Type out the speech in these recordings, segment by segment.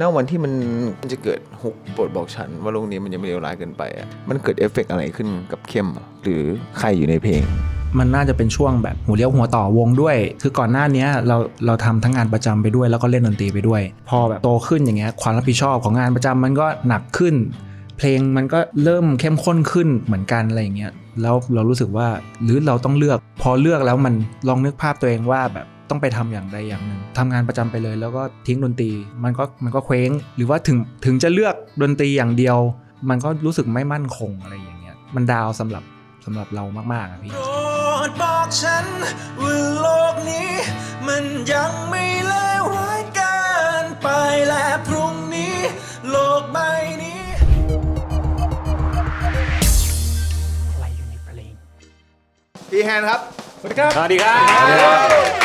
ณวันที่มันจะเกิดฮุกโปรดบอกฉัน ว่าโลกนี้มันยังไม่เลวร้ายเกินไปอะมันเกิดเอฟเฟกต์อะไรขึ้นกับเข้ม หรือใครอยู่ในเพลง มันน่าจะเป็นช่วงแบบหัวเลี้ยวหัวต่อวงด้วย คือก่อนหน้านี้เราเราทำทั้งงานประจำไปด้วยแล้วก็เล่นดนตรีไปด้วย พอแบบโตขึ้นอย่างเงี้ยความรับผิดชอบของงานประจำมันก็หนักขึ้น เพลงมันก็เริ่มเข้มข้นขึ้นเหมือนกันอะไรอย่างเงี้ยแล้วเรารู้สึกว่าหรือเราต้องเลือก พอเลือกแล้วมันลองนึกภาพตัวเองว่าแบบ ต้องไปทำอย่างใดอย่างหนึ่งทำงานประจำไปเลย แล้วก็ทิ้งดนตรีมันก็มันก็เคว้ง หรือว่าถึงถึงจะเลือกดนตรีอย่างเดียว มันก็รู้สึกไม่มั่นคงอะไรอย่างเงี้ยมันดาวสำหรับสำหรับเรามากๆอะพี่โปรดบอกฉันว่าโลกนี้ มันยังไม่เลวร้ายเกินไปและพรุ่งนี้ โลกใบนี้พี่แฮนครับ สวัสดีครับ สวัสดีครับ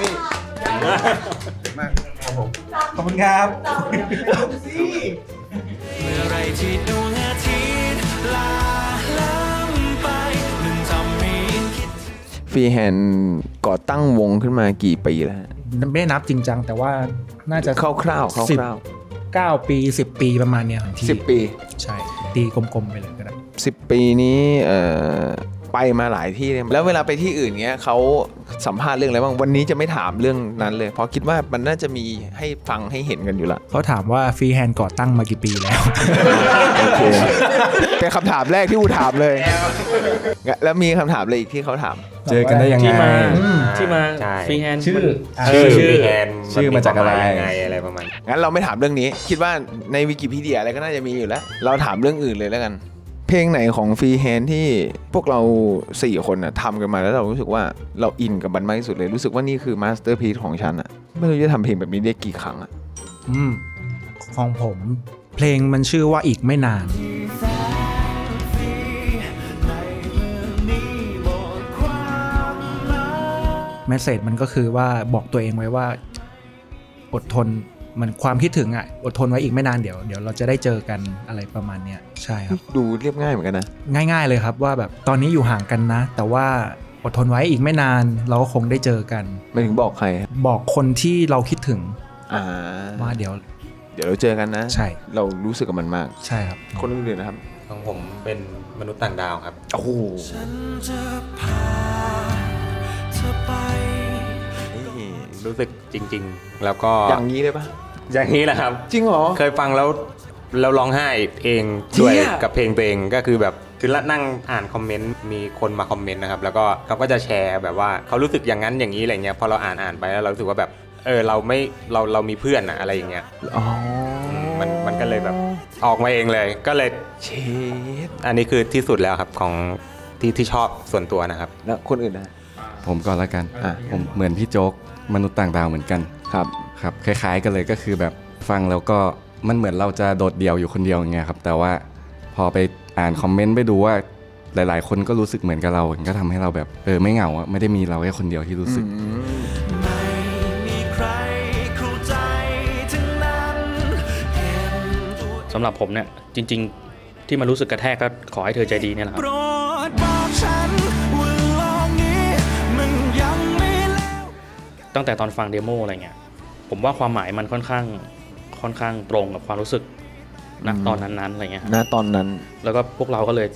เนี่ยพี่ขอบคุณครับเมื่อไรที่ดวงอาทิตย์ลาล้ำไปมันทำให้คิดฟรีแฮนก่อตั้งวงขึ้นมากี่ปีแล้วฮะไม่ได้นับจริงจังแต่ว่าน่าจะคร่าวๆคร่าวสิบคร่าวเก้าปีสิบปีประมาณเนี้ยครับที่สิบปี ใช่ตีกลมๆไปเลยก็ได้สิบปีนี้เอ่อ ไปมาหลายที่เลยแล้วเวลาไปที่อื่นเงี้ยเขาสัมภาษณ์เรื่องอะไรบ้างวันนี้จะไม่ถามเรื่องนั้นเลย เพราะคิดว่ามันน่าจะมีให้ฟังให้เห็นกันอยู่ละเขาถามว่าฟรีแฮนด์ก่อตั้งมากี่ปีแล้วโอเคเป็นคำถามแรกที่อูถามเลย แล้วมีคำถามอะไรอีกที่เขาถาม เจอกันได้ยังไงที่มาที่มาใช่ฟรีแฮนด์ชื่อชื่อชื่อแทนชื่อมาจากอะไรยังไงอะไรประมาณงั้นเราไม่ถามเรื่องนี้ คิดว่าในวิกิพีเดียอะไรก็น่าจะมีอยู่แล้ว เราถามเรื่องอื่นเลยแล้วกัน เพลงไหนของฟรีแฮนที่พวกเราสี่คนน่ะทำกันมาแล้วเรารู้สึกว่าเราอินกับมันมากที่สุดเลยรู้สึกว่านี่คือมาสเตอร์พี e ของฉันอะไม่รู้จะทำเพลงแบบนี้ได้กี่ครั้งอะอืมของผม เพลงมันชื่อว่าอีกไม่นาน แมสเซจมันก็คือว่าบอกตัวเองไว้ว่า อดทน มันความคิดถึงอะอดทนไว้อีกไม่นานเดี๋ยวเดี๋ยวเราจะได้เจอกันอะไรประมาณเนี้ยใช่ครับ ดูเรียบง่ายเหมือนกันนะ ง่าย ๆเลยครับว่าแบบตอนนี้อยู่ห่างกันนะ แต่ว่าอดทนไว้อีกไม่นาน เราก็คงได้เจอกัน ไม่ถึงบอกใครฮะบอกคนที่เราคิดถึงอ่าว่าเดี๋ยวเดี๋ยวเราเจอกันนะ ใช่เรารู้สึกกับมันมาก ใช่ครับ คนอื่นๆนะครับ ของผมเป็นมนุษย์ต่างดาวครับ โอ้โหฉันจะพาเธอไป นี่รู้สึกจริง ๆ แล้วก็อย่างนี้เลยปะ อย่างนี้แหละครับ จริงเหรอ เคยฟังแล้วแล้วร้องไห้เองด้วยเชี่ยกับเพลงตัวเองก็คือแบบคือละนั่งอ่านคอมเมนต์มีคนมาคอมเมนต์นะครับ แล้วก็เขาก็จะแชร์แบบว่าเขารู้สึกอย่างนั้นอย่างนี้อะไรเงี้ยพอเราอ่านอ่านไปแล้วเรารู้สึกว่าแบบเออเราไม่เราเรามีเพื่อนอะอะไรอย่างเงี้ยอ๋อมันมันก็เลยแบบออกมาเองเลย ก็เลยเชดอันนี้คือที่สุดแล้วครับของที่ที่ชอบส่วนตัวนะครับ แล้วคนอื่นนะ ผมก่อนละกัน อะ ผมเหมือนพี่โจ๊กมนุษย์ต่างดาวเหมือนกัน ครับครับคล้าย ๆ กันเลยก็คือแบบฟังแล้วก็มันเหมือนเราจะโดดเดี่ยวอยู่คนเดียวอย่างเงี้ยครับแต่ว่าพอไปอ่านคอมเมนต์ไปดูว่าหลาย ๆ คนก็รู้สึกเหมือนกับเรามันก็ทำให้เราแบบเออไม่เหงาอะไม่ได้มีเราแค่คนเดียวที่รู้สึกไม่มีใครเข้าใจทั้งนั้นเก็บตัวสำหรับผมเนี่ยจริง ๆ ที่มันรู้สึกกระแทกก็ขอให้เธอใจดีเนี่ยแหละคโปรับ ตั้งแต่ตอนฟังเดโมอะไรเงี้ยผมว่าความหมายมันค่อนข้างค่อนข้างตรงกับความรู้สึกณตอนนั้นๆอะไรเงี้ยครับณตอนนั้น แล้วก็พวกเราก็เลย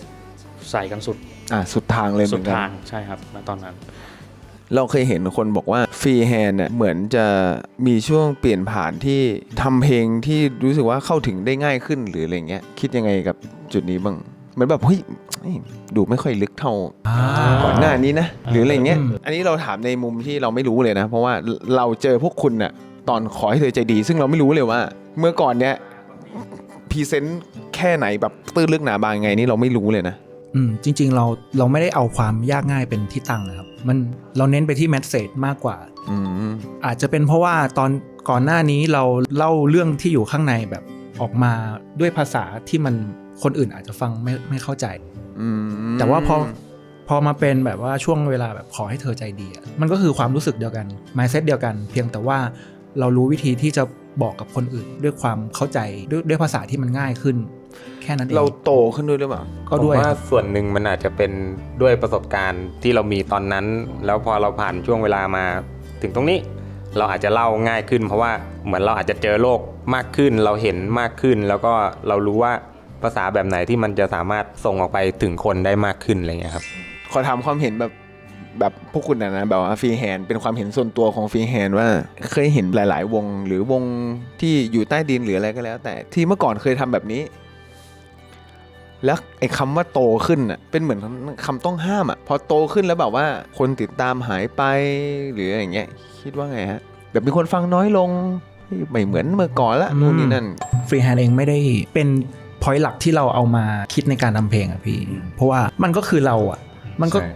ใส่กันสุดอะสุดทางเลยเหสุมืดอนกันทางใช่ครับณตอนนั้น เราเคยเห็นคนบอกว่าฟรีแฮนเนี่ยเหมือนจะมีช่วงเปลี่ยนผ่านที่ทำเพลงที่รู้สึกว่าเข้าถึงได้ง่ายขึ้นหรืออะไรเงี้ยคิดยังไงกับจุดนี้บ้าง เหมือนแบบเฮ้ยเฮ้ยดูไม่ค่อยลึกเท่าก่อนหน้านี้นะ หรืออะไรเงี้ยอืมอันนี้เราถามในมุมที่เราไม่รู้เลยนะ เพราะว่าเราเจอพวกคุณน่ะตอนขอให้เธอใจดี ซึ่งเราไม่รู้เลยว่า เมื่อก่อนเนี้ยพรีเซนต์แค่ไหนแบบตื้นลึกหนาบางไงนี่เราไม่รู้เลยนะ อืมจริง ๆ เราเราไม่ได้เอาความยากง่ายเป็นที่ตั้งนะครับ มันเราเน้นไปที่แมสเซจมากกว่า อืมอาจจะเป็นเพราะว่าตอนก่อนหน้านี้เราเล่าเรื่องที่อยู่ข้างในแบบออกมาด้วยภาษาที่มัน คนอื่นอาจจะฟังไม่ไม่เข้าใจอืมแต่ว่าพอพอมาเป็นแบบว่าช่วงเวลาแบบขอให้เธอใจดีอะมันก็คือความรู้สึกเดียวกัน mindset เดียวกัน เพียงแต่ว่าเรารู้วิธีที่จะบอกกับคนอื่น ด้วยความเข้าใจด้วยด้วยภาษาที่มันง่ายขึ้น แค่นั้นเองเราโตขึ้นด้วยหรือเปล่าก็ด้วยผมว่าครับส่วนหนึ่งมันอาจจะเป็นด้วยประสบการณ์ที่เรามีตอนนั้น แล้วพอเราผ่านช่วงเวลามาถึงตรงนี้ เราอาจจะเล่าง่ายขึ้น เพราะว่าเหมือนเราอาจจะเจอโลกมากขึ้น เราเห็นมากขึ้น แล้วก็เรารู้ว่า ภาษาแบบไหนที่มันจะสามารถส่งออกไปถึงคนได้มากขึ้นอะไรเงี้ยครับขอถามความเห็นแบบแบบพวกคุณนะนะแบบว่าฟรีแฮนด์เป็นความเห็นส่วนตัวของฟรีแฮนด์ว่าเคยเห็นหลาย ๆ วงหรือวงที่อยู่ใต้ดินหรืออะไรก็แล้ว แต่ที่เมื่อก่อนเคยทำแบบนี้ แล้วไอ้คำว่าโตขึ้นอะเป็นเหมือนคำต้องห้ามอะพอโตขึ้นแล้วแบบว่าคนติดตามหายไปหรืออะไรอย่างเงี้ยคิดว่าไงฮะแบบมีคนฟังน้อยลงไม่เหมือนเมื่อก่อนละนู่นนี่นั่นฟรีแฮนด์เองไม่ได้เป็น พอยต์หลักที่เราเอามาคิดในการทำเพลงอะพี่ เพราะว่ามันก็คือเราอะมันก็ใช่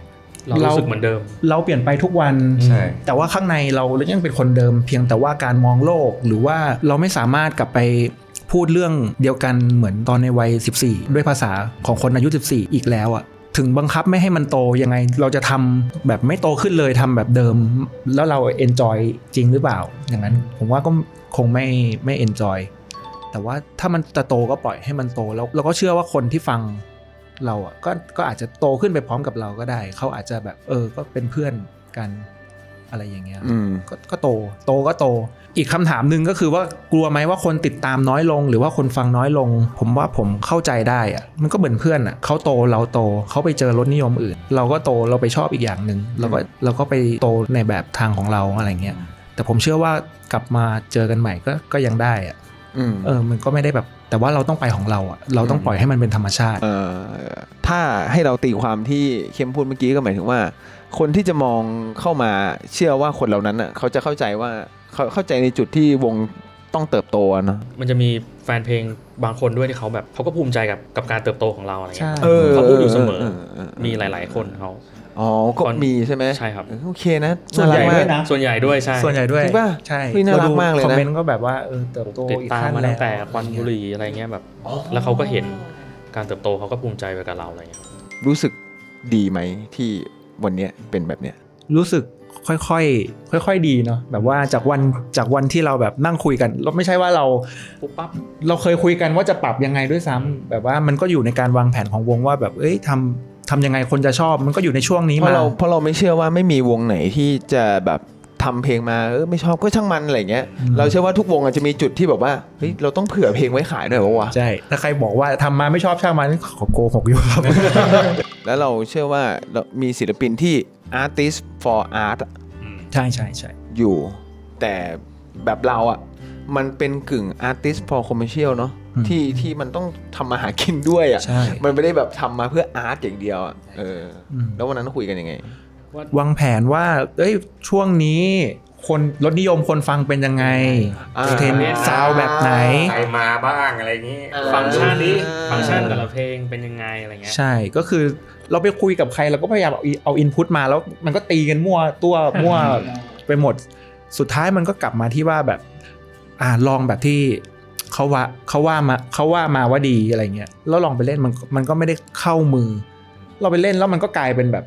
เรารู้สึกเหมือนเดิม เราเปลี่ยนไปทุกวันใช่แต่ว่าข้างในเรายังเป็นคนเดิม เพียงแต่ว่าการมองโลกหรือว่าเราไม่สามารถกลับไปพูดเรื่องเดียวกันเหมือนตอนในวัย 14 ด้วยภาษาของคนอายุ 14 อีกแล้วอะถึงบังคับไม่ให้มันโตยังไงเราจะทำแบบไม่โตขึ้นเลยทำแบบเดิม แล้วเราเอนจอยจริงหรือเปล่า อย่างนั้นผมว่าก็คงไม่ไม่เอนจอย แต่ว่าถ้ามันจะโตก็ปล่อยให้มันโตแล้วเราก็เชื่อว่าคนที่ฟังเราอะก็ก็อาจจะโตขึ้นไปพร้อมกับเราก็ได้ เขาอาจจะแบบเออก็เป็นเพื่อนกันอะไรอย่างเงี้ยอืมก็ก็โต โตก็โต อีกคำถามหนึ่งก็คือว่ากลัวไหมว่าคนติดตามน้อยลง หรือว่าคนฟังน้อยลง ผมว่าผมเข้าใจได้อะมันก็เหมือนเพื่อนอะเขาโตเราโตเขาไปเจอรสนิยมอื่น เราก็โตเราไปชอบอีกอย่างหนึ่งเราก็เราก็ไปโตในแบบทางของเราอะไรเงี้ยแต่ผมเชื่อว่ากลับมาเจอกันใหม่ก็ก็ยังได้อะอืม เออมันก็ไม่ได้แบบ แต่ว่าเราต้องไปของเราอะเราต้องปล่อยให้มันเป็นธรรมชาติ เอ่อถ้าให้เราตีความที่เข้มพูดเมื่อกี้ก็หมายถึงว่า คนที่จะมองเข้ามาเชื่อว่าคนเหล่านั้นอะเขาจะเข้าใจว่าเขาเข้าใจในจุดที่วงต้องเติบโตอะเนอะมันจะมีแฟนเพลงบางคนด้วยที่เขาแบบเขาก็ภูมิใจกับกับการเติบโตของเราอะไรเงี้ยใช่เออเขาพูดอยู่เสมอเออเออมีหลาย ๆ คนเขา อ๋อ ก็คนมีใช่ไหมใช่ครับเออโอเคนะส่วนใหญ่ารักด้วยมากนะ ส่วนใหญ่ด้วยใช่ ส่วนใหญ่ด้วยจริงป่ะใช่เฮ้ยน่ารักมากเลยนะ คอมเมนต์ก็แบบว่าเออเติบโตติดอีกตามขั้นมาแล้ตั้วงแต่ควันบุหรี่อะไรเงี้ยแบบ แล้วเขาก็เห็นการเติบโตเขาก็ภูมิใจไปกับเราอะไรเงี้ย รู้สึกดีไหมที่วันเนี้ยเป็นแบบเนี้ย รู้สึกค่อยๆ ค่อยๆ ดีเนาะแบบว่าจากวันจากวันที่เราแบบนั่งคุยกันเราไม่ใช่ว่าเราปุ๊บปั๊บเราเคยคุยกันว่าจะปรับยังไงด้วยซ้ำแบบว่ามันก็อยู่ในการวางแผนของวงว่าแบบเอ้ยทำ ทำยังไงคนจะชอบมันก็อยู่ในช่วงนี้เพราะมาเราเพราะเราไม่เชื่อว่าไม่มีวงไหนที่จะแบบทำเพลงมาเออไม่ชอบก็ช่างมันอะไรเงี้ยเราเชื่อว่าทุกวงอาจจะมีจุดที่แบบว่าเฮ้ยเราต้องเผื่อเพลงไว้ขายด้วยวะวะใช่ถ้าใครบอกว่าทำมาไม่ชอบช่างมันขอโกหกอยู่ครับ แล้วเราเชื่อว่าเรามีศิลปินที่ artist for art อะใช่ใช่ใช่อยู่ แต่แบบเราอะมันเป็นกึ่ง artist for commercial เนาะ ที่ที่มันต้องทำมาหากินด้วยอะใช่ มันไม่ได้แบบทำมาเพื่ออาร์ตอย่างเดียวอะเอออม แล้ววันนั้นคุยกันยังไง วางแผนว่าเอ้ยช่วงนี้ คนรถนิยมคนฟังเป็นยังไงอ่า เทรนซาวแบบไหน ใครมาบ้างอะไรอย่างนี้ฟังก์ชันนี้ฟังก์ชันแต่ละเพลงเป็นยังไงอะไรเงี้ย ใช่ก็คือเราไปคุยกับใครเราก็พยายามเอาเอาอินพุตมาแล้วมันก็ตีกันมั่วตัวมั่ว ไปหมดสุดท้ายมันก็กลับมาที่ว่าแบบอ่าลองแบบที่ เขาว่าเขาว่ามาเขาว่ามาว่าดีอะไรเงี้ยแล้วลองไปเล่นมันมันก็ไม่ได้เข้ามือ เราไปเล่นแล้วมันก็กลายเป็นแบบ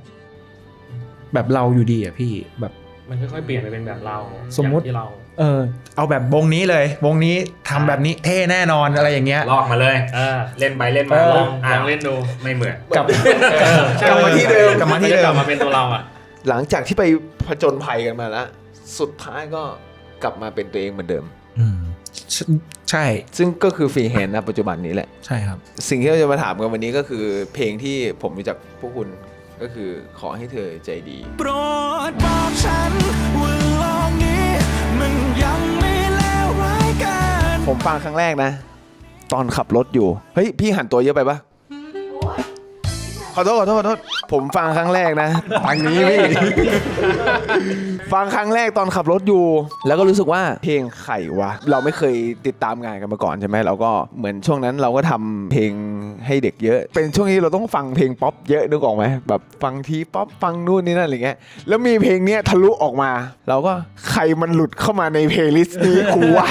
แบบเราอยู่ดีอะพี่แบบมันค่อยๆเปลี่ยนไปเป็นแบบเราสมมุติอย่างที่เรา เออ เอาแบบวงนี้เลยวงนี้ทำแบบนี้เท่แน่นอนอะไรอย่างเงี้ยลอกมาเลยเออเล่นไปเล่นเอมาอลองาลองเล่นดูไม่เหมือนกลับเออกลับมาที่เดิมกลับมาที่นจะเดิกลัมบมาเป็นตัวเราอะ หลังจากที่ไปผจญภัยกันมาแล้วสุดท้ายก็กลับมาเป็นตัวเองเหมือนเดิมอืม ใช่ใช่ ซึ่งก็คือฟรีแฮนด์นะปัจจุบันนี้แหละ ใช่ครับ สิ่งที่เราจะมาถามกันวันนี้ก็คือเพลงที่ผมรู้จักพวกคุณก็คือขอให้เธอใจดี โปรดบอกฉันว่าโลกนี้มันยังไม่เลวร้ายเกินผมฟังครั้งแรกนะ ตอนขับรถอยู่ เฮ้ย พี่หันตัวเยอะไปปะ ขอโทษขอโทษขอโทษผมฟังครั้งแรกนะทางนี้พี่ ฟังครั้งแรกตอนขับรถอยู่ แล้วก็รู้สึกว่าเพลงไข่วะ เราไม่เคยติดตามงานกันมาก่อนใช่ไหมเราก็เหมือนช่วงนั้นเราก็ทำเพลงให้เด็กเยอะ เป็นช่วงนี้เราต้องฟังเพลงป๊อปเยอะนึกออกไหมแบบฟังทีป๊อปฟังนู่นนี่นั่นอะไรเงี้ยแล้วมีเพลงเนี้ยทะลุออกมา เราก็ใครมันหลุดเข้ามาในเพลย์ลิสต์นี้กูวะ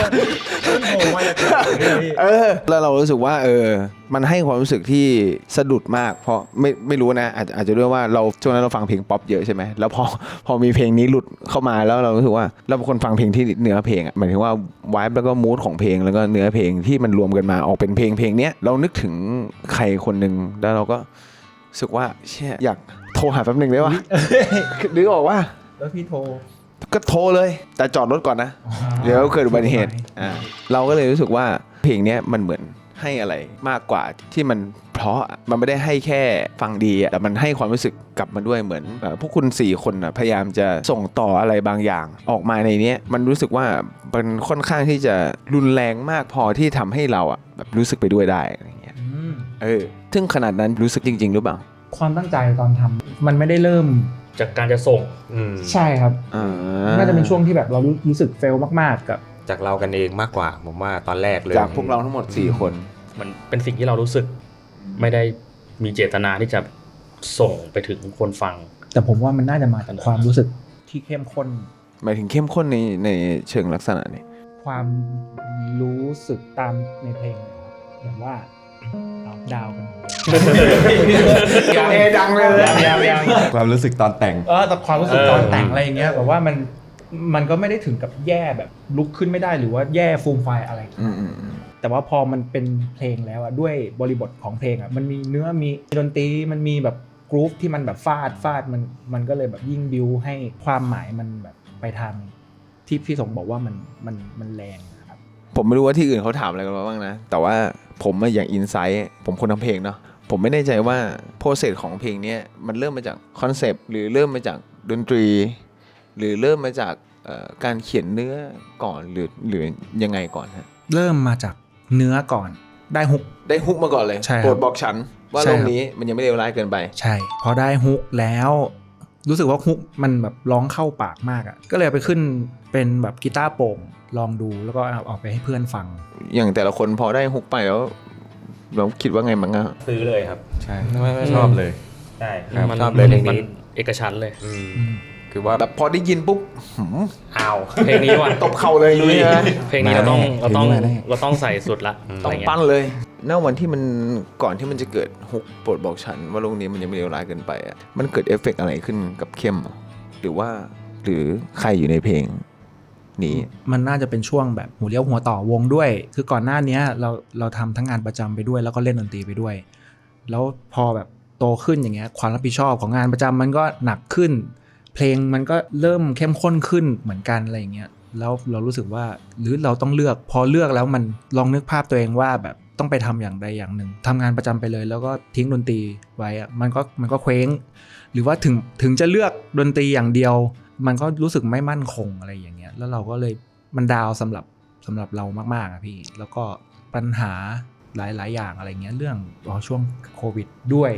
เออแล้วเรารู้สึกว่าเออ มันให้ความรู้สึกที่สะดุดมาก เพราะไม่ไม่รู้นะอาจจะอาจจะด้วยว่าเราช่วงนั้นเราฟังเพลงป๊อปเยอะใช่ไหมแล้วพอพอมีเพลงนี้หลุดเข้ามาแล้วเรารู้สึกว่าเราเป็นคนฟังเพลงที่เนื้อเพลงอะหมายถึงว่าวายแล้วก็มูดของเพลงแล้วก็เนื้อเพลงที่มันรวมกันมาออกเป็นเพลงเพลงเนี้ยเรานึกถึงใครคนหนึ่งแล้วเราก็รู้สึกว่าเชี่ยอยากโทรหาแป๊บหนึ่งได้ปะนึกออกว่าแล้วพี่โทรก็โทรเลย แต่จอดรถก่อนนะ เดี๋ยวเกิดอุบัติเหตุอ่าเราก็เลยรู้สึกว่าเพลงเนี้ยมันเหมือน ให้อะไรมากกว่าที่มันเพราะอะมันไม่ได้ให้แค่ฟังดีอะแต่มันให้ความรู้สึกกลับมาด้วยเหมือนเอ่อพวกคุณสี่คนอะพยายามจะส่งต่ออะไรบางอย่าง ออกมาในเนี้ยมันรู้สึกว่ามันค่อนข้างที่จะรุนแรงมากพอที่ทำให้เราอะแบบรู้สึกไปด้วยได้อะไรเงี้ยอืมเออซึ่งขนาดนั้นรู้สึกจริง ๆ หรือเปล่า ความตั้งใจตอนทำมันไม่ได้เริ่มจากการจะส่งอืมใช่ครับอ่าน่าจะเป็นช่วงที่แบบเรารู้รู้สึกเฟลมากๆกับ จากเรากันเองมากกว่า ผมว่าตอนแรกเลย จากพวกเราทั้งหมด 4 คน มันเป็นสิ่งที่เรารู้สึก ไม่ได้มีเจตนาที่จะส่งไปถึงคนฟัง แต่ผมว่ามันน่าจะมาจากความรู้สึกที่เข้มข้น หมายถึงเข้มข้นในในเชิงลักษณะนี้ ความรู้สึกตามในเพลงเลยครับแบบว่าเอาดาวกันเอดังเลยยังยังยังความรู้สึกตอนแต่ง เออแต่ความรู้สึกเออตอนแต่งอะไรอย่างเงี้ยแบบว่ามัน มันก็ไม่ได้ถึงกับแย่แบบลุกขึ้นไม่ได้หรือว่าแย่ฟูมไฟายอะไร อืมอืมอืมแต่ว่าพอมันเป็นเพลงแล้วอะด้วยบริบทของเพลงอะมันมีเนื้อมีดนตรีมันมีแบบกรุ๊ปที่มันแบบฟาดฟาดมันมันก็เลยแบบยิ่งบิวให้ความหมายมันแบบไปทางที่พี่สงบอกว่ามันมันมันแรงนะครับ ผมไม่รู้ว่าที่อื่นเขาถามอะไรกันมาบ้างนะ แต่ว่าผมอะอย่างอินไซต์ผมคนทำเพลงเนาะผมไม่แน่ใจว่าโปรเซสของเพลงเนี้ยมันเริ่มมาจากคอนเซปต์หรือเริ่มมาจากดนตรี หรือเริ่มมาจากเอ่อการเขียนเนื้อก่อนหรือหรือยังไงก่อนฮะเริ่มมาจากเนื้อก่อนได้ฮุกได้ฮุกมาก่อนเลยใช่ครับโปรดบอกฉันว่าใช่โลคกรับนี้มันยังไม่เลวร้ายเกินไป ใช่พอได้ฮุกแล้วรู้สึกว่าฮุกมันแบบร้องเข้าปากมากอะ่ะ ก็เลยเอาไปขึ้นเป็นแบบกีตาร์โปร่งลองดูแล้วก็เอาออกไปให้เพื่อนฟัง อย่างแต่ละคนพอได้ฮุกไปแล้วเราคิดว่าไงบ้างอะซื้อเลยครับ ใช่ชอบเลยใช่ครับชอบเลยเพลงมันนี้เอกชันท์เลยอืม คือว่าแบบพอได้ยินปุ๊บหืมอ้าวเพลงนี้ว่ะตบเข่าเลยอย่างนี้นะเพลงนี้เราต้องมาแน่เราต้องเพลงนี้มาแน่เราต้องใส่สุดละต้องะไรเงี้ยปั้นเลยณวันที่มันก่อนที่มันจะเกิดฮุกโปรดบอกฉัน ว่าโลกนี้มันยังไม่เลวร้ายเกินไปอะมันเกิดเอฟเฟกต์อะไรขึ้นกับเข้มอะหรือว่าหรือใครอยู่ในเพลงนี้มันน่าจะเป็นช่วงแบบหัวเลี้ยวหัวต่อวงด้วย คือก่อนหน้าเนี้ยเราเราทำทั้งงานประจำไปด้วย แล้วก็เล่นดนตรีไปด้วย แล้วพอแบบโตขึ้นอย่างเงี้ยความรับผิดชอบของงานประจำมันก็หนักขึ้น เพลงมันก็เริ่มเข้มข้นขึ้นเหมือนกันอะไรอย่างเงี้ยแล้วเรารู้สึกว่าหรือเราต้องเลือกพอเลือกแล้วมันลองนึกภาพตัวเองว่าแบบต้องไปทำอย่างใดอย่างหนึ่งทำงานประจำไปเลย แล้วก็ทิ้งดนตรีไว้อะมันก็มันก็เคว้ง หรือว่าถึงถึงจะเลือกดนตรีอย่างเดียว มันก็รู้สึกไม่มั่นคงอะไรอย่างเงี้ยแล้วเราก็เลยมันดาวสำหรับสำหรับเรามากๆอะพี่ แล้วก็ปัญหาหลายๆ อย่างอะไรเงี้ยเรื่องรอช่วงโควิดด้วย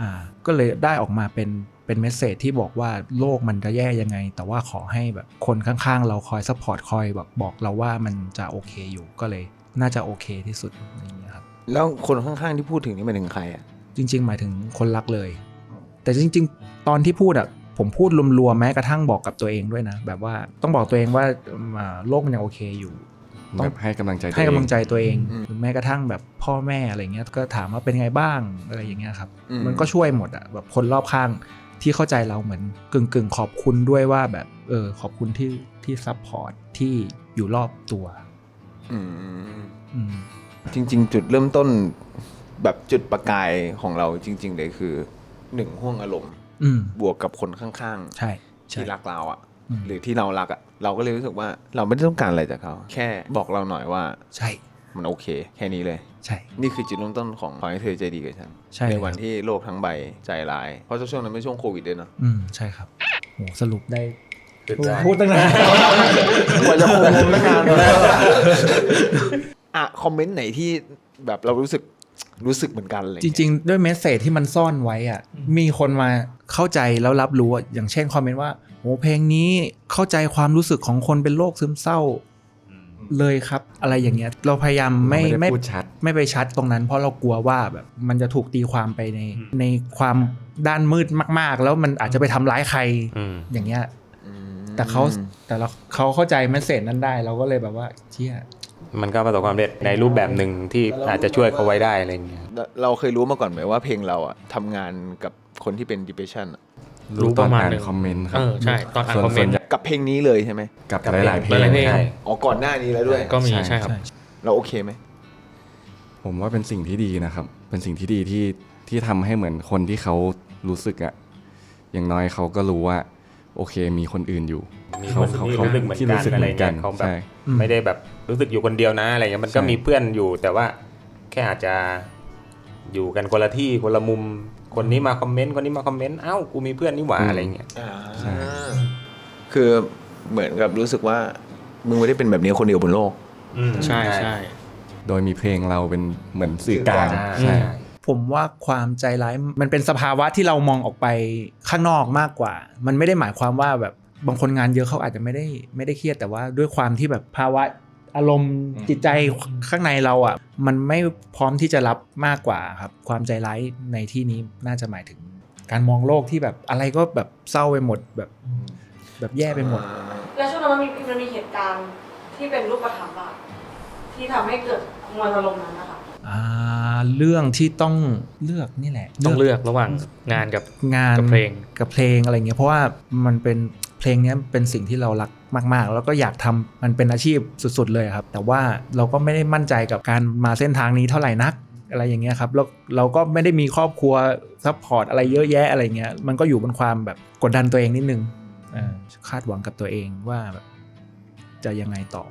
อ่าก็เลยได้ออกมาเป็น เป็นเมสเซจที่บอกว่าโลกมันจะแย่ยังไง แต่ว่าขอให้แบบคนข้างๆ เราคอยซัพพอร์ตคอยแบบบอกเราว่ามันจะโอเคอยู่ก็เลยน่าจะโอเคที่สุดอะไรอย่างเงี้ยครับแล้วคนข้างๆที่พูดถึงนี่หมายถึงใครอะจริง ๆ หมายถึงคนรักเลย แต่จริง ๆ ตอนที่พูดอะผมพูดรวมๆแม้กระทั่งบอกกับตัวเองด้วยนะ แบบว่าต้องบอกตัวเองว่าอ่าโลกมันยังโอเคอยู่ต้องแบบให้กำลังใจตัวให้กำลังเองใจตัวเองหรือแม้กระทั่งแบบพ่อแม่อะไรเงี้ยก็ถามว่าเป็นไงบ้างอะไรอย่างเงี้ยครับอืมันก็ช่วยหมดอะแบบคนรอบข้าง ที่เข้าใจเราเหมือนกึ่งกึ่งๆขอบคุณด้วยว่าแบบเออขอบคุณที่ที่ซัพพอร์ตที่อยู่รอบตัวอืมอืมจริง ๆ จุดเริ่มต้นแบบจุดประกายของเราจริง ๆ เลยคือหนึ่งห่วงอารมณ์อืมบวกกับคนข้างๆ ใช่ใช่ที่รักเราอะอืมหรือที่เรารักอะเราก็เลยรู้สึกว่าเราไม่ได้ต้องการอะไรจากเขา แค่บอกเราหน่อยว่า ใช่ มันโอเค แค่นี้เลย ใช่ นี่คือจุดเริ่มต้นของขอให้เธอใจดีกับฉันใช่ในครับวันที่โลกทั้งใบใจร้าย เพราะช่วงนั้นเป็นช่วงโควิดด้วยเนาะอืมใช่ครับโหสรุปได้สุดยอดพูดตั้งนานกว่าจะคงงมตั้งนานอะคอมเมนต์ไหนที่แบบเรารู้สึกรู้สึกเหมือนกันอะไรจเงี้ยริง ๆ ด้วยเมสเซจที่มันซ่อนไว้อะ มีคนมาเข้าใจแล้วรับรู้อะอย่างเช่นคอมเมนต์ว่าโอ้เพลงนี้เข้าใจความรู้สึกของคนเป็นโรคซึมเศร้า เลยครับอะไรอย่างเงี้ยเราพยายามไม่เราไม่ไม่ได้พูดชัดไม่ไปชัดตรงนั้น เพราะเรากลัวว่าแบบมันจะถูกตีความไปในในความด้านมืดมาก ๆ แล้วมันอาจจะไปทำร้ายใครอืมอย่างเงี้ยอืมแต่เขาแต่เราเขาเข้าใจเมสเซจนั้นได้ เราก็เลยแบบว่าเชี่ยมันก็ประสบความสำเร็จในรูปแบบหนึ่งที่อาจจะช่วยเขาไว้ได้อะไรอย่างเงี้ยเราเคยรู้มาก่อนไหมว่าเพลงเราอะทำงานกับคนที่เป็น depression อะ รู้ตปอนระมาณอ่านหนึ่งคอมเมนต์ครับเออใช่ตอนอ่านส่วคอมเมนต์ส่วใหญ่กับเพลงนี้เลยใช่ไหมกับกับหลาย ๆ เพลหลายๆเพลงงใช่อ๋อก่อนหน้านี้แล้วด้วยก็มีใช่ใช่ครับ เราโอเคไหมผมว่าเป็นสิ่งที่ดีนะครับ เป็นสิ่งที่ดีที่ที่ทำให้เหมือนคนที่เขารู้สึกอะอย่างน้อยเขาก็รู้ว่า โอเคมีคนอื่นอยู่มีเขาคนเขาที่เขารู้สึกเหมือนที่กัรู้นสึกอะไรเหมือนกัเงี้นยเขาแบบใช่ไม่ได้แบบรู้สึกอยู่คนเดียวนะอะไรเงี้ยมันก็ใช่มีเพื่อนอยู่ แต่ว่าแค่อาจจะอยู่กันคนละที่คนละมุม คนนี้มาคอมเมนต์คนนี้มาคอมเมนต์เอ้ากูมีเพื่อนนี่หว่าอะไรเงี้ยใช่คือเหมือนกับรู้สึกว่า มึงไม่ได้เป็นแบบนี้คนเดียวบนโลกใช่ใช่โดยมีเพลงเราเป็นเหมือนสื่อกลางใช่ใช่ผมว่าความใจร้ายมันเป็นสภาวะที่เรามองออกไปข้างนอกมากกว่า มันไม่ได้หมายความว่าแบบบางคนงานเยอะเขาอาจจะไม่ได้ไม่ได้เครียดแต่ว่าด้วยความที่แบบภาวะ อารมณ์จิตใจข้างในเราอะ มันไม่พร้อมที่จะรับมากกว่าครับ ความใจร้ายในที่นี้น่าจะหมายถึง การมองโลกที่แบบอะไรก็แบบเศร้าไปหมดแบบแบบแย่ไปหมด แล้วช่วงนั้นมันมีมันมีเหตุการณ์ที่เป็นรูปธรรมอะที่ทำให้เกิดมวลอารมณ์นั้นนะคะอ่าเรื่องที่ต้องเลือกนี่แหละ ต้องเลือกระหว่างงานกับงานกับเพลงกับเพลงอะไรเงี้ยเพราะว่ามันเป็นเพลงเนี้ยเป็นสิ่งที่เรารัก มากๆ แล้วก็อยากทำมันเป็นอาชีพสุดๆเลยครับ แต่ว่าเราก็ไม่ได้มั่นใจกับการมาเส้นทางนี้เท่าไหร่นักอะไรอย่างเงี้ยครับแล้วเราก็ไม่ได้มีครอบครัวซัพพอร์ตอะไรเยอะแยะอะไรเงี้ยมันก็อยู่บนความแบบกดดันตัวเองนิดนึงเออคาดหวังกับตัวเองว่าแบบจะยังไงต่อ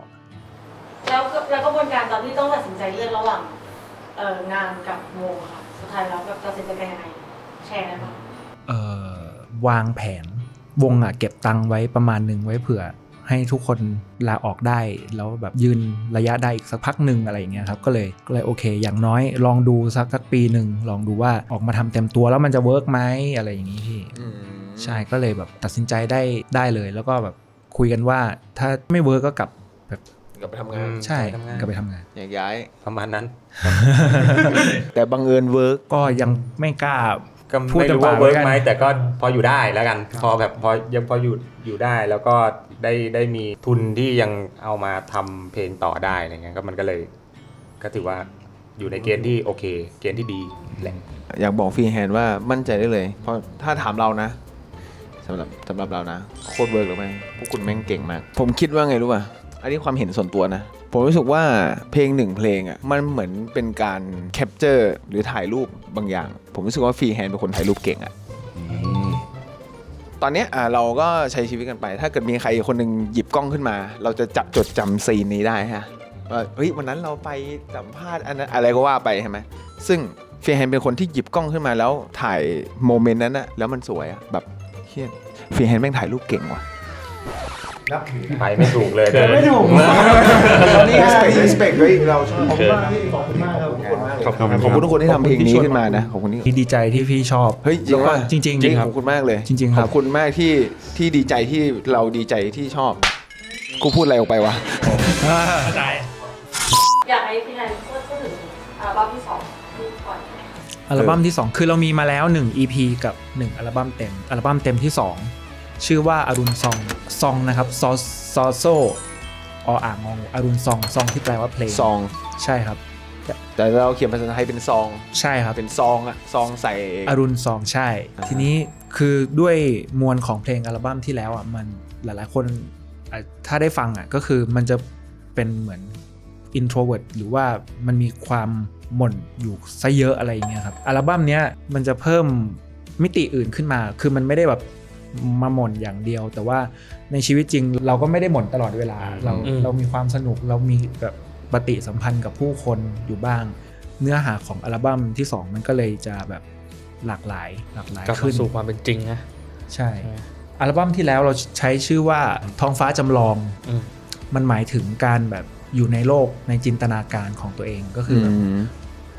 แล้วก็แล้วกระบวนการตอนที่ต้องตัดสินใจเลือกระหว่างเอ่องานกับวงค่ะสุดท้ายแล้วแบบตัดสินใจกันยังไงแชร์ได้ปะเอ่อวางแผนวงอะเก็บตังค์ไว้ประมาณหนึ่งไว้เผื่อ ให้ทุกคนลาออกได้ แล้วแบบยืนระยะได้อีกสักพักหนึ่งอะไรอย่างเงี้ยครับก็เลยก็เลยโอเค อย่างน้อยลองดูสักสักปีหนึ่งลองดูว่าออกมาทำเต็มตัวแล้วมันจะเวิร์กไหมอะไรอย่างงี้พี่ใช่ก็เลยแบบตัดสินใจได้ได้เลย แล้วก็แบบคุยกันว่าถ้าไม่เวิร์กก็กลับแบบกลับไปทำงานใช่ไปทำงานกลับไปทำงานอยากย้ายประมาณนั้น แต่บังเอิญเวิร์กก็ยังไม่กล้า ก็พูดไม่กันรู้ว่าปากเวิร์กไว้กันไหมแต่ก็พออยู่ได้แล้วกัน พอแบบพอยังพออยู่อยู่ได้แล้วก็ได้ได้มีทุนที่ยังเอามาทำเพลงต่อได้อะไรเงี้ยก็มันก็เลย ก็ถือว่าอยู่ในเกณฑ์ที่โอเค เกณฑ์ที่ดีแหละอยากบอกฟรีแฮนด์ว่ามั่นใจได้เลย เพราะถ้าถามเรานะสำหรับสำหรับเรานะ โคตรเวิร์กหรือไม่พวกคุณแม่งเก่งมาก ผมคิดว่าไงรู้ป่ะ อันนี้ความเห็นส่วนตัวนะ ผมรู้สึกว่าเพลงหนึ่งเพลงอะมันเหมือนเป็นการแคปเจอร์หรือถ่ายรูปบางอย่าง ผมรู้สึกว่าฟรีแฮนด์เป็นคนถ่ายรูปเก่งอะตอนเนี้ยอะเราก็ใช้ชีวิตกันไป ถ้าเกิดมีใครคนหนึ่งหยิบกล้องขึ้นมา เราจะจับจดจำซีนนี้ได้ฮะว่าเฮ้ยวันนั้นเราไปสัมภาษณ์อันนั้นอะไรก็ว่าไปใช่ไหมซึ่งเฟียแฮนเป็นคนที่หยิบกล้องขึ้นมาแล้วถ่ายโมเมนต์นั้นอะแล้วมันสวยอะแบบเฮียเฟียแฮนแม่งถ่ายรูปเก่งว่ะ ไปไม่ถูกเลยไม่ถูก นี่ respect respect เฮ้ยเราชอบขอบคุณมากพี่ขอบคุณมากครับขอบคุณมากเลยขอบคุณทุกคนที่ทำเพลงนี้ขึ้นมานะขอบคุณที่ดีใจที่พี่ชอบเฮ้ยจริงป่ะจริงๆจริงจริงครับขอบคุณมากเลยจริงๆครับขอบคุณมากที่ที่ดีใจที่เราดีใจที่ชอบกูพูดอะไรออกไปวะ อยากให้พี่แทนพูดพูดถึงอัลบั้มที่สองที่ปล่อย อัลบั้มที่ 2 คือเรามีมาแล้ว 1 EP กับ 1 อัลบั้มเต็ม อัลบั้มเต็มที่ 2 ชื่อว่าอรุณซอง ซองนะครับซอซอโซออ่างงองูอรุณซองซองที่แปลว่าเพลงซองใช่ครับ แต่เราเขียนภาษาไทยเป็นซองใช่ครับเป็นซองอะซองใส่อรุณซองใช่ ทีนี้คือด้วยมวลของเพลงอัลบั้มที่แล้วอะมันหลายๆ คนอะถ้าได้ฟังอะก็คือมันจะเป็นเหมือน introvert หรือว่ามันมีความหม่นอยู่ซะเยอะอะไรอย่างเงี้ยครับ อัลบั้มเนี้ยมันจะเพิ่มมิติอื่นขึ้นมา คือมันไม่ได้แบบ มาหม่นอย่างเดียว แต่ว่าในชีวิตจริงเราก็ไม่ได้หม่นตลอดเวลา เราอืม เรามีความสนุกเรามีแบบปฏิสัมพันธ์กับผู้คนอยู่บ้าง เนื้อหาของอัลบั้มที่2มันก็เลยจะแบบหลากหลายหลากหลายกลับขึ้มานสู่ความเป็นจริงนะ ใช่ อัลบั้มที่แล้วเราใช้ชื่อว่าท้องฟ้าจำลอง อืม มันหมายถึงการแบบอยู่ในโลกในจินตนาการของตัวเองก็คือแบบ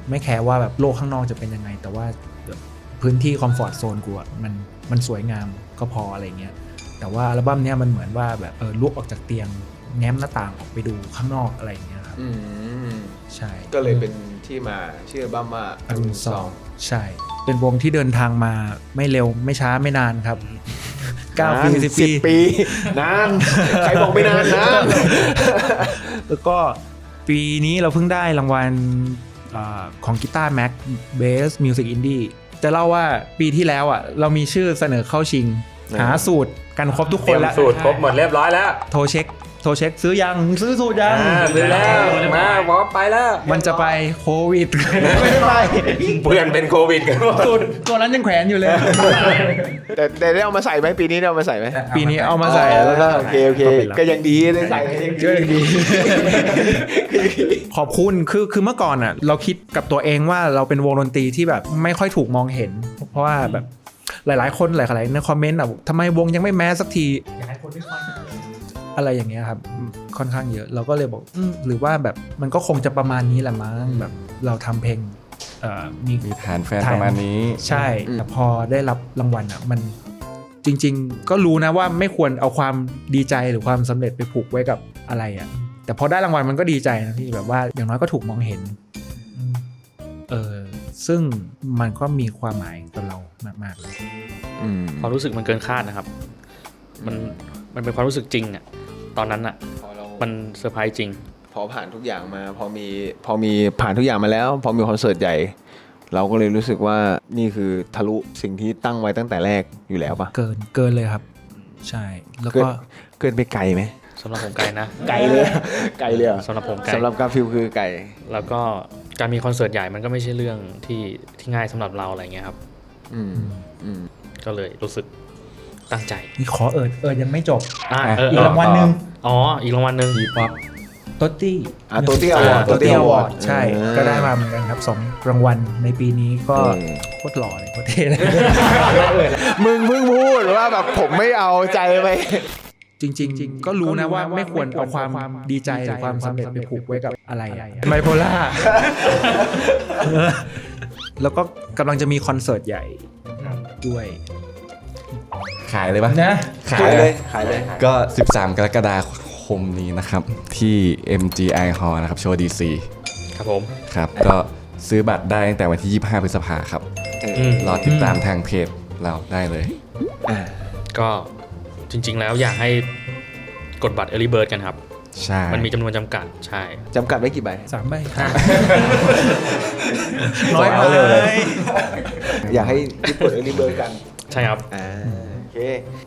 ไม่แคร์ว่าแบบโลกข้างนอกจะเป็นยังไง แต่ว่าแบบพื้นที่คอมฟอร์ทโซนกูอะมันมันสวยงาม ก็พออะไรเงี้ยแต่ว่าอัลบั้มเนี้ยมันเหมือนว่าแบบเออลุกออกจากเตียงแง้มหน้าต่างออกไปดูข้างนอกอะไรอย่างเงี้ยครับอืมใช่ก็เลยเป็นที่มาชื่ออัลบั้มว่าอรุณซองใช่ เป็นวงที่เดินทางมาไม่เร็วไม่ช้าไม่นานครับ9ปีนาน10ปีปีนานใครบอกไม่นานนานแล้วก็ปีนี้เราเพิ่งได้รางวัลอาของกีตาร์แม็กเบสมิวสิกอินดี้ จะเล่าว่าปีที่แล้วอะเรามีชื่อเสนอเข้าชิงอ่าหาสูตรกันครบทุกเตครียนมแล้วสูตรครบหมดเรียบร้อยแล้ว โทรเช็ค โทรเช็คซื้อยังซื้อสูตรยังอ่าซื้อแล้วมาบอสไปแล้วมันจะไปโควิดไม่ได้ไปเพื่อนเป็นโควิดกันหมด สูตรตัวนั้นยังแขวนอยู่เลย แต่แต่ได้เอามาใส่ไหมปีนี้ได้เอามาใส่ไหมปีนี้เอามาใส่อ๋อแล้วก็ โอเคโอเค ก็ยังดีได้ใส่ก็ยังดี ขอบคุณคือคือเมื่อก่อนอะ เราคิดกับตัวเองว่าเราเป็นวงดนตรีที่แบบไม่ค่อยถูกมองเห็น เพราะว่าแบบหลาย ๆ คนหลายๆในคอมเมนต์อะบอกทำไมวงยังไม่แมสสักที อยากให้คนไม่ฟัง อะไรอย่างเงี้ยครับอืมค่อนข้างเยอะ เราก็เลยบอกอืมหรือว่าแบบมันก็คงจะประมาณนี้แหละมั้งแบบเราทำเพลงเอ่อมีมีฐานแฟนประมาณนี้ ใช่แต่พอได้รับรางวัลอะมันจริง ๆ ก็รู้นะว่าไม่ควรเอาความดีใจหรือความสำเร็จไปผูกไว้กับอะไรอะแต่พอได้รางวัลมันก็ดีใจนะพี่แบบว่าอย่างน้อยก็ถูกมองเห็นเออซึ่งมันก็มีความหมายกับเรามากๆเลยอืมความรู้สึกมันเกินคาดนะครับ มันมันเป็นความรู้สึกจริงอะ ตอนนั้นอะพอเรามันเซอร์ไพรส์จริง พอผ่านทุกอย่างมา พอมีพอมีผ่านทุกอย่างมาแล้ว พอมีคอนเสิร์ตใหญ่ เราก็เลยรู้สึกว่านี่คือทะลุสิ่งที่ตั้งไว้ตั้งแต่แรกอยู่แล้วปะเกินเกินเลยครับ ใช่แล้วเกินก็เกินไปไกลไหมสำหรับผมไกลนะ ไกลเลย ไกลเลยเหรอสำหรับผมไกลสำหรับกาฟิลคือไกลแล้วก็การมีคอนเสิร์ตใหญ่มันก็ไม่ใช่เรื่องที่ที่ง่ายสำหรับเราอะไรเงี้ยครับ อืมอืมก็เลยรู้สึก ตั้งใจนี่ขอเอิดเอิดยังไม่จบ อะอะเอออีเอกอรางวัลหนึ่งอ๋ออีกรางวัลหนึ่ง โตตี้อะ Totty Award โตตี้ Totty อวอ Award ร์ดใช่ เออ ก็ได้มาเหมือนกันครับสองรางวัลในปีนี้ก็เออโคตรหล่อเลยโคตรเท่เลย มึงเพิ่งพูดว่าแบบผมไม่เอาใจไป จริง ๆ ก็รู้นะว่าไม่ควรเอาความดีใจหรือความสำเร็จไปผูกไว้กับอะไรอะไบโพล่า แล้วก็กำลังจะมีคอนเสิร์ตใหญ่ด้วย ขายเลยปะนะ ขาขายยเลเลยยขายเลย ก็ 13 กรกฎาคมนี้นะครับ ที่ MGI Hall นะครับ โชว์ DC ครับผม ครับ ก็ซื้อบัตรได้ตั้งแต่วันที่ 25 พฤษภาครับอืมรอติดตามทางเพจเราได้เลยก็จริง ๆ แล้วอยากให้กดบัตร Early Bird กันครับ ใช่ มันมีจำนวนจำกัด ใช่จำกัดไว้กี่ใบสามใบน้อยไปเร็วเลยอยากให้ทุกคนเอลิเบอร์กัน ใช่ครับอ่าโอ เค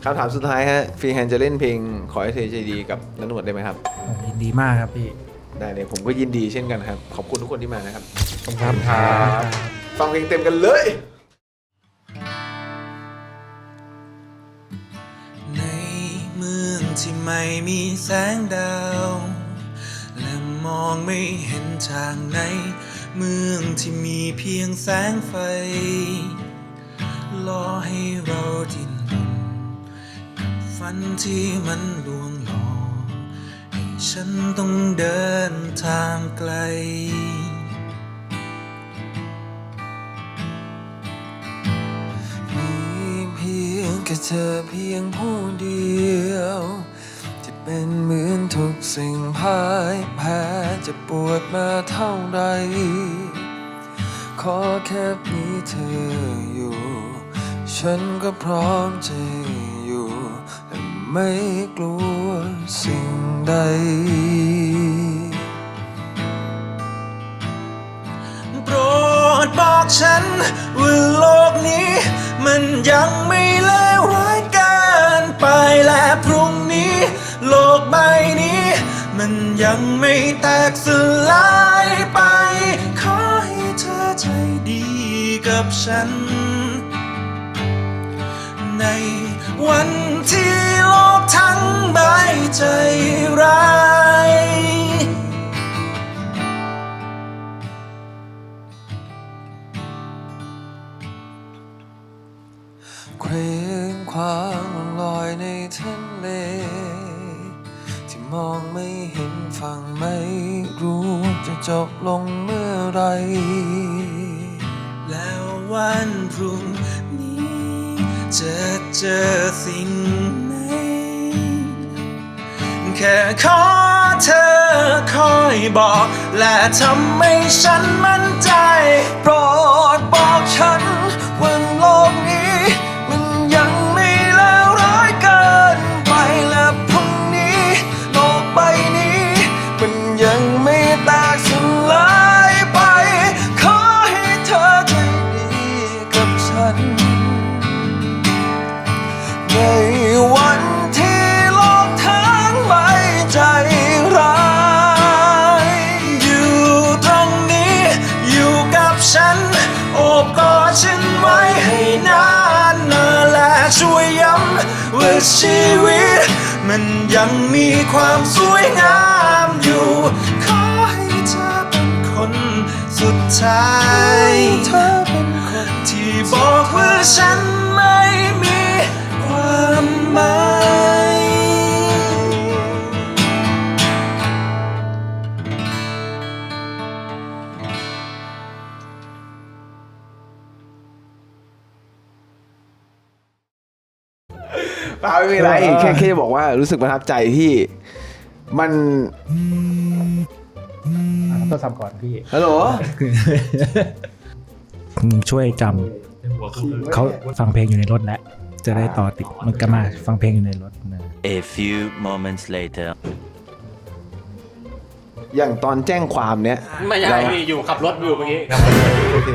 คำถามสุดท้ายฮะฟรีแฮนจะเล่นเพลงขอให้เธอใจดีกับนันหนวดได้ไหมครับ ยินดีมากครับพี่ได้เลยผมก็ยินดีเช่นกันครับ ขอบคุณทุกคนที่มานะครับ ขอบคุณครับ ฟังเพลงเต็มกันเลย ในเมืองที่ไม่มีแสงดาว และมองไม่เห็นทางไหนเมืองที่มีเพียงแสงไฟันที่มันลวงหลอกให้ฉันต้องเดินทางไกล มีเพียงแค่เธอเพียงผู้เดียวที่เป็นเหมือนทุกสิ่งพ่ายแพ้จะปวดมาเท่าใดขอแค่มีเธออยู่ ฉันก็พร้อมจะ ไม่กลัวสิ่งใด โปรดบอกฉันว่าโลกนี้ มันยังไม่เลวร้ายเกินไปและพรุ่งนี้ โลกใบนี้ มันยังไม่แตกสลายไป ขอให้เธอใจดีกับฉัน ใน วันที่โลกทั้งใบใจร้าย เคว้งคว้างลอยในทะเล ที่มองไม่เห็นฝั่งไม่รู้จะจบลงเมื่อไร แล้ววันพรุ่ง จะเจอสิ่งไหน แค่ขอเธอคอยบอก และทำให้ฉันมั่นใจ โปรดบอกฉัน ยังมีความสวยงามอยู่ ขอให้เธอเป็นคนสุดท้ายเธอเป็นคนที่บอกว่าฉัน อะไรแค่แค่จะบอกว่ารู้สึกประทับใจที่มันต้องทำก่อนพี่ฮัลโหลช่วยจำเขาฟังเพลงอยู่ในรถแล้วจะได้ต่อติดมันก็มาฟังเพลงอยู่ในรถนะ A few moments later. อย่างตอนแจ้งความเนี้ยไม่ใช่พี่อยู่ขับรถอยู่เมื่อกี้โอเค